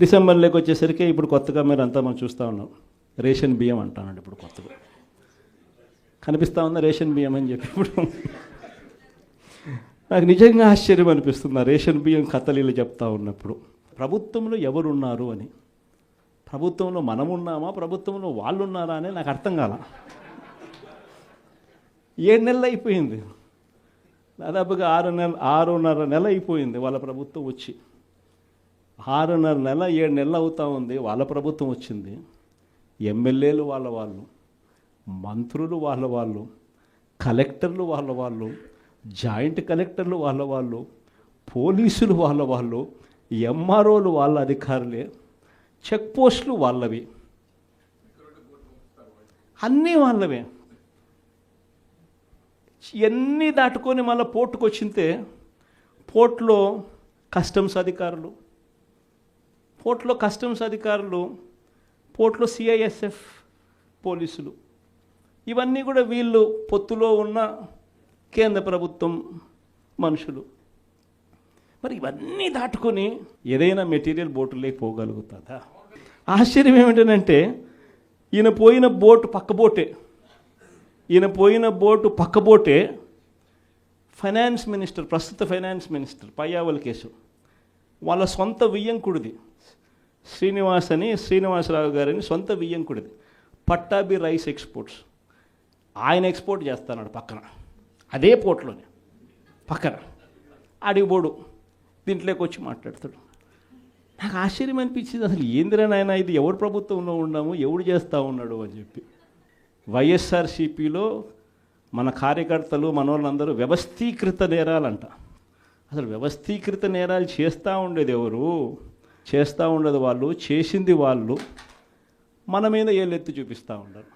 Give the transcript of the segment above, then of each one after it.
డిసెంబర్లోకి వచ్చేసరికి ఇప్పుడు కొత్తగా మీరు అంతా మనం చూస్తూ ఉన్నాం. రేషన్ బియ్యం అంటానండి ఇప్పుడు కొత్తగా. కనిపిస్తూ ఉందా రేషన్ బియ్యం అని చెప్పి ఇప్పుడు? నాకు నిజంగా ఆశ్చర్యం అనిపిస్తుంది. ఆ రేషన్ బియ్యం కథలీలు చెప్తా ఉన్నప్పుడు. ప్రభుత్వంలో ఎవరున్నారు అని? ప్రభుత్వంలో మనం ఉన్నామా ప్రభుత్వంలో వాళ్ళు ఉన్నారా అని నాకు అర్థం కాల. ఏడు నెలలు అయిపోయింది. దాదాపుగా ఆరు నెల ఆరున్నర నెల అయిపోయింది వాళ్ళ ప్రభుత్వం వచ్చి. ఆరున్నర నెల ఏడు నెలలు అవుతా ఉంది. వాళ్ళ ప్రభుత్వం వచ్చింది. ఎమ్మెల్యేలు వాళ్ళ వాళ్ళు మంత్రులు వాళ్ళ వాళ్ళు కలెక్టర్లు వాళ్ళ వాళ్ళు జాయింట్ కలెక్టర్లు వాళ్ళ వాళ్ళు పోలీసులు వాళ్ళ వాళ్ళు ఎంఆర్ఓలు వాళ్ళ అధికారులే చెక్ పోస్టులు వాళ్ళవి. అన్నీ వాళ్ళవే. ఎన్ని దాటుకొని మళ్ళీ పోర్టుకు వచ్చింతే పోర్ట్లో కస్టమ్స్ అధికారులు పోర్ట్లో కస్టమ్స్ అధికారులు పోర్ట్లో సిఐఎస్ఎఫ్ పోలీసులు. ఇవన్నీ కూడా వీళ్ళు పొత్తులో ఉన్న కేంద్ర ప్రభుత్వం మనుషులు. మరి ఇవన్నీ దాటుకొని ఏదైనా మెటీరియల్ బోటులోకి పోగలుగుతుందా? ఆశ్చర్యం ఏమిటంటే ఈయన పోయిన బోటు పక్క బోటే ఈయన పోయిన బోటు పక్క బోటే ఫైనాన్స్ మినిస్టర్ ప్రస్తుత ఫైనాన్స్ మినిస్టర్ పయ్యావల్ కేసు వాళ్ళ సొంత వియ్యంకుడిది. శ్రీనివాస్ అని శ్రీనివాసరావు గారని సొంత వియ్యంకుడిది పట్టాభి రైస్ ఎక్స్పోర్ట్స్. ఆయన ఎక్స్పోర్ట్ చేస్తున్నాడు పక్కన. అదే పోర్ట్లోనే. పక్కన. అడిగిపోడు దీంట్లోకి వచ్చి మాట్లాడతాడు. నాకు ఆశ్చర్యం అనిపించింది అసలు ఏందిరా నాయన ఇది? ఎవరు ప్రభుత్వంలో ఉన్నాము? ఎవడు చేస్తూ ఉన్నాడు అని చెప్పి. వైఎస్ఆర్సీపీలో మన కార్యకర్తలు మన వాళ్ళందరూ వ్యవస్థీకృత నేరాలంట. అసలు వ్యవస్థీకృత నేరాలు చేస్తూ ఉండేది ఎవరు? చేస్తూ ఉండదు వాళ్ళు చేసింది వాళ్ళు మన మీద ఏళ్ళెత్తి చూపిస్తూ ఉండరు.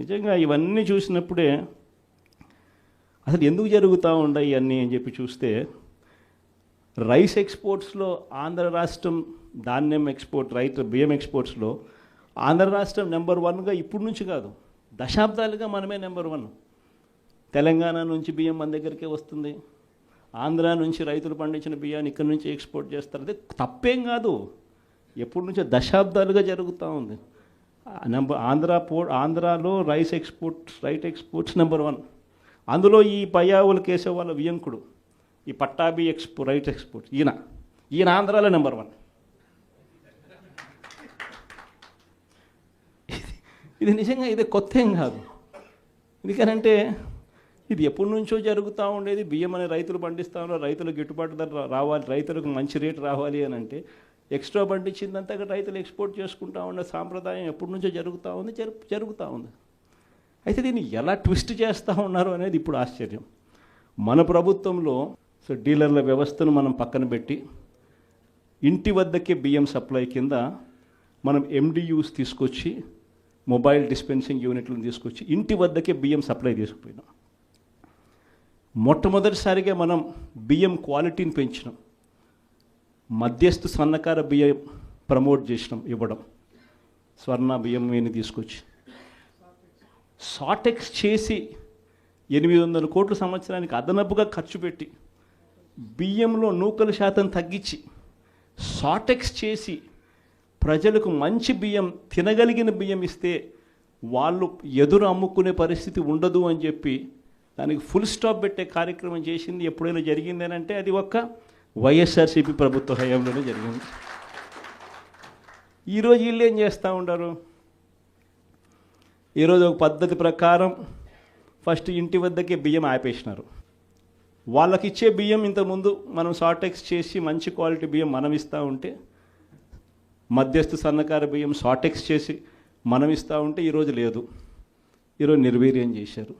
నిజంగా ఇవన్నీ చూసినప్పుడే అసలు ఎందుకు జరుగుతూ ఉండవు ఇవన్నీ అని చెప్పి చూస్తే రైస్ ఎక్స్పోర్ట్స్లో ఆంధ్ర రాష్ట్రం ధాన్యం ఎక్స్పోర్ట్ రైట్ బియ్యం ఎక్స్పోర్ట్స్లో ఆంధ్ర రాష్ట్రం నెంబర్ వన్గా ఇప్పుడు నుంచి కాదు దశాబ్దాలుగా మనమే నెంబర్ వన్. తెలంగాణ నుంచి బియ్యం మన దగ్గరికే వస్తుంది. ఆంధ్ర నుంచి రైతులు పండించిన బియ్యాన్ని ఇక్కడ నుంచి ఎక్స్పోర్ట్ చేస్తారు. అదే తప్పేం కాదు. ఎప్పటి నుంచో దశాబ్దాలుగా జరుగుతూ ఉంది. నెంబర్ ఆంధ్ర పో ఆంధ్రాలో rice export right exports number one. అందులో ఈ పయ్యావులు కేసే వాళ్ళ వియంకుడు. ఈ పట్టాభి ఎక్స్పో రైట్ ఎక్స్పోర్ట్. ఈయన. ఈయన ఆంధ్రాలో నెంబర్ వన్. ఇది- ఇది నిజంగా ఇది కొత్త ఏం కాదు. ఎందుకనంటే ఇది ఎప్పటి నుంచో జరుగుతూ ఉండేది. బియ్యం అనే రైతులు పండిస్తా ఉన్నారు. రైతులకు గిట్టుబాటు ధర రావాలి. రైతులకు మంచి రేటు రావాలి అని అంటే ఎక్స్ట్రా పండించిందంతా కూడా రైతులు ఎక్స్పోర్ట్ చేసుకుంటా ఉండే సాంప్రదాయం ఎప్పటి నుంచో జరుగుతూ ఉంది జరుగుతూ ఉంది. అయితే దీన్ని ఎలా ట్విస్ట్ చేస్తూ ఉన్నారు అనేది ఇప్పుడు ఆశ్చర్యం. మన ప్రభుత్వంలో సో డీలర్ల వ్యవస్థను మనం పక్కన పెట్టి ఇంటి వద్దకే బియ్యం సప్లై కింద మనం ఎండియూస్ తీసుకొచ్చి మొబైల్ డిస్పెన్సింగ్ యూనిట్లను తీసుకొచ్చి ఇంటి వద్దకే బియ్యం సప్లై తీసుకుపోయినాం. మొట్టమొదటిసారిగా మనం బియ్యం క్వాలిటీని పెంచినాం. మధ్యస్థు సన్నకార బియ్యం ప్రమోట్ చేసినాం ఇవ్వడం. స్వర్ణ బియ్యం అని తీసుకొచ్చి? షార్టెక్స్ చేసి ఎనిమిది వందల కోట్ల సంవత్సరానికి అదనపుగా ఖర్చు పెట్టి బియ్యంలో నూకల శాతం తగ్గించి షార్టెక్స్ చేసి ప్రజలకు మంచి బియ్యం తినగలిగిన బియ్యం ఇస్తే వాళ్ళు ఎదురు అమ్ముకునే పరిస్థితి ఉండదు అని చెప్పి దానికి ఫుల్ స్టాప్ పెట్టే కార్యక్రమం చేసింది ఎప్పుడైనా జరిగిందేనంటే అది ఒక్క వైఎస్ఆర్సీపీ ప్రభుత్వ హయాంలోనే జరిగింది. ఈరోజు వీళ్ళు ఏం చేస్తూ ఉంటారు ఈరోజు ఒక పద్ధతి ప్రకారం ఫస్ట్ ఇంటి వద్దకే బియ్యం ఆపేసినారు. వాళ్ళకి ఇచ్చే బియ్యం ఇంతకుముందు మనం షార్టెక్స్ చేసి మంచి క్వాలిటీ బియ్యం మనం ఇస్తూ ఉంటే మధ్యస్థ సన్నకార బియ్యం షార్టెక్స్ చేసి మనం ఇస్తూ ఉంటే ఈరోజు లేదు. ఈరోజు నిర్వీర్యం చేశారు.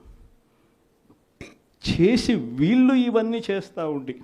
చేసి వీళ్ళు ఇవన్నీ చేస్తూ ఉండి